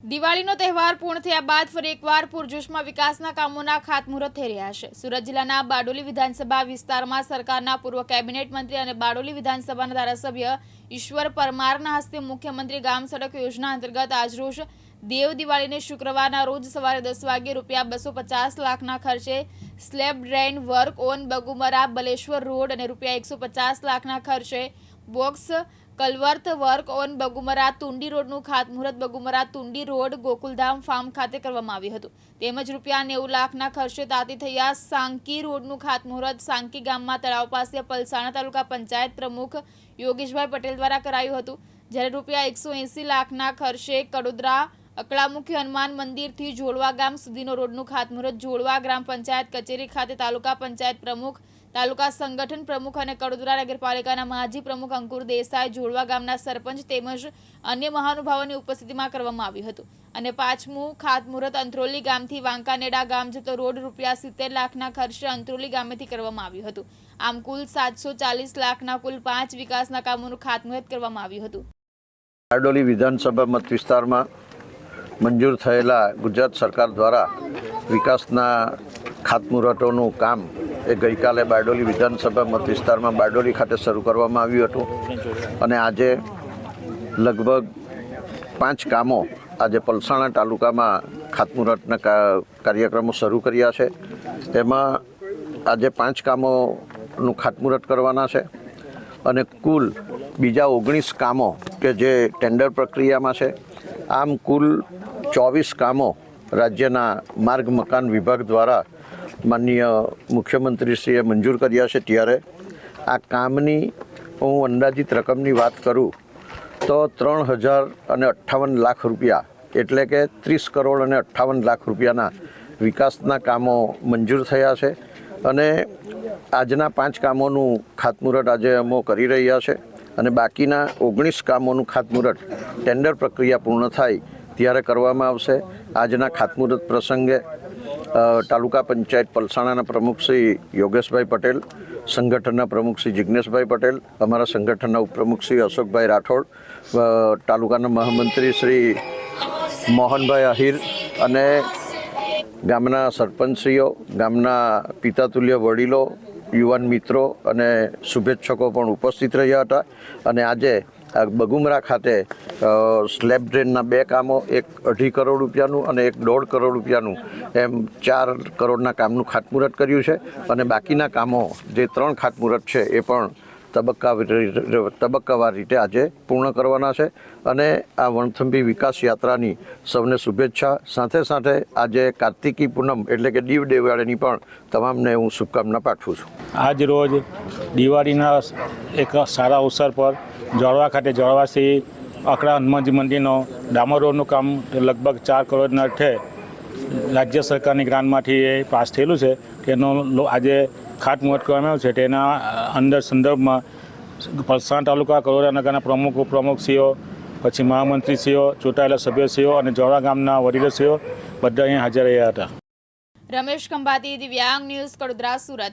દિવાળીનો તહેવાર પૂર્ણ થયા બાદ ફરી એકવાર પૂરજોશમાં વિકાસના કામોના ખાતમુહૂર્ત થઈ રહ્યા છે. સુરત જિલ્લાના બારડોલી વિધાનસભા વિસ્તારમાં સરકારના પૂર્વ કેબિનેટ મંત્રી અને બારડોલી વિધાનસભાના ધારાસભ્ય ઈશ્વર પરમારના હસ્તે મુખ્યમંત્રી ગામ સડક યોજના અંતર્ગત આજરોજ દેવ દિવાળીને શુક્રવારના રોજ સવારે દસ વાગે રૂપિયા બસો પચાસ લાખના ખર્ચે slab drain work on Bagumra Baleshwar road અને રૂપિયા એકસો પચાસ લાખના ખર્ચે box culvert work on Bagumra Tundi રોડનું ખાતમુહૂર્ત બગુમરા તુંડી રોડ ગોકુલધામ ફાર્મ ખાતે કરવામાં આવ્યું હતું. તેમજ રૂપિયા નેવું લાખના ખર્ચે તાતી થયા સાંકી રોડનું ખાતમુહૂર્ત સાંકી ગામમાં તળાવ પાસે પલસાણા તાલુકા પંચાયત પ્રમુખ યોગેશભાઈ પટેલ દ્વારા કરાયું હતું. જ્યારે રૂપિયા એકસો એંસી લાખના ખર્ચે કડોદરા અકળામુખી હનુમાન મંદિરથી જોડવા ગામ સુધીનો રોડનું ખાતમુહૂર્ત જોડવા ગ્રામ પંચાયત કચેરી ખાતે તાલુકા પંચાયત પ્રમુખ તાલુકા સંગઠન પ્રમુખ અને કડોદરા નગરપાલિકાના માજી પ્રમુખ અંકુર દેસાઈ જોડવા ગામના સરપંચ તેમજ અન્ય મહાનુભાવોની ઉપસ્થિતિમાં કરવામાં આવ્યું હતું. અને પાંચમું, ખાતમુહૂર્ત અંત્રોલી ગામથી વાંકાનેડા ગામ જતો રોડ રૂપિયા સિત્તેર લાખના ખર્ચે અંત્રોલી ગામેથી કરવામાં આવ્યું હતું. આમ કુલ સાતસો ચાલીસ લાખના કુલ પાંચ વિકાસના કામોનું ખાતમુહૂર્ત કરવામાં આવ્યું હતું. બારડોલી વિધાનસભા મત વિસ્તારમાં મંજૂર થયેલા ગુજરાત સરકાર દ્વારા વિકાસના ખાતમુહૂર્તોનું કામ એ ગઈકાલે બારડોલી વિધાનસભા મત વિસ્તારમાં બારડોલી ખાતે શરૂ કરવામાં આવ્યું હતું. અને આજે લગભગ પાંચ કામો આજે પલસાણા તાલુકામાં ખાતમુહૂર્તના કાર્યક્રમો શરૂ કર્યા છે. તેમાં આજે પાંચ કામોનું ખાતમુહૂર્ત કરવાના છે અને કુલ બીજા ઓગણીસ કામો કે જે ટેન્ડર પ્રક્રિયામાં છે, આમ કુલ ચોવીસ કામો રાજ્યના માર્ગ મકાન વિભાગ દ્વારા માનનીય મુખ્યમંત્રીશ્રીએ મંજૂર કર્યા છે ત્યારે આ કામની હું અંદાજિત રકમની વાત કરું તો ત્રણ હજાર અને અઠ્ઠાવન લાખ રૂપિયા એટલે કે ત્રીસ કરોડ અને અઠ્ઠાવન લાખ રૂપિયાના વિકાસના કામો મંજૂર થયા છે અને આજના પાંચ કામોનું ખાતમુહૂર્ત આજે અમો કરી રહ્યા છે અને બાકીના ઓગણીસ કામોનું ખાતમુહૂર્ત ટેન્ડર પ્રક્રિયા પૂર્ણ થાય ત્યારે કરવામાં આવશે. આજના ખાતમુહૂર્ત પ્રસંગે તાલુકા પંચાયત પલસાણાના પ્રમુખ શ્રી યોગેશભાઈ પટેલ, સંગઠનના પ્રમુખ શ્રી જિજ્ઞેશભાઈ પટેલ, અમારા સંગઠનના ઉપપ્રમુખ શ્રી અશોકભાઈ રાઠોડ તાલુકાના મહામંત્રી શ્રી મોહનભાઈ આહિર અને ગામના સરપંચશ્રીઓ, ગામના પિતાતુલ્ય વડીલો, યુવાન મિત્રો અને શુભેચ્છકો પણ ઉપસ્થિત રહ્યા હતા. અને આજે બગુમરા ખાતે સ્લેબ ડ્રેનના બે કામો, એક અઢી કરોડ રૂપિયાનું અને એક દોઢ કરોડ રૂપિયાનું એમ ચાર કરોડના કામનું ખાતમુહૂર્ત કર્યું છે. અને બાકીના કામો, જે ત્રણ ખાતમુહૂર્ત છે, એ પણ તબક્કા તબક્કાવાર રીતે આજે પૂર્ણ કરવાના છે અને આ વણથંભી વિકાસ યાત્રાની સૌને શુભેચ્છા. સાથે સાથે આજે કાર્તિકી પૂનમ એટલે કે દીવ દિવાળીની પણ તમામને હું શુભકામના પાઠવું છું. આજ રોજ દિવાળીના એક સારા અવસર પર જોડવા ખાતે જોડવાથી અકડા હનુમાનજી મંદિરનો ડામર રોડનું કામ લગભગ ચાર કરોડના અઠે રાજ્ય સરકારની ગ્રાન્ટમાંથી એ પાસ થયેલું છે. તેનો આજે ખાતમુહૂર્ત કરવામાં આવ્યું છે. તેના અંદર સંદર્ભમાં પલસાણ તાલુકા કરોડા નગરના પ્રમુખ, ઉપપ્રમુખશ્રીઓ, પછી મહામંત્રીશ્રીઓ, ચૂંટાયેલા સભ્યશ્રીઓ અને જોડા ગામના વડીલશ્રીઓ બધા અહીંયા હાજર રહ્યા હતા. રમેશ ખંભાતી, દિવ્યાંગ ન્યૂઝ, કડોદરા, સુરત.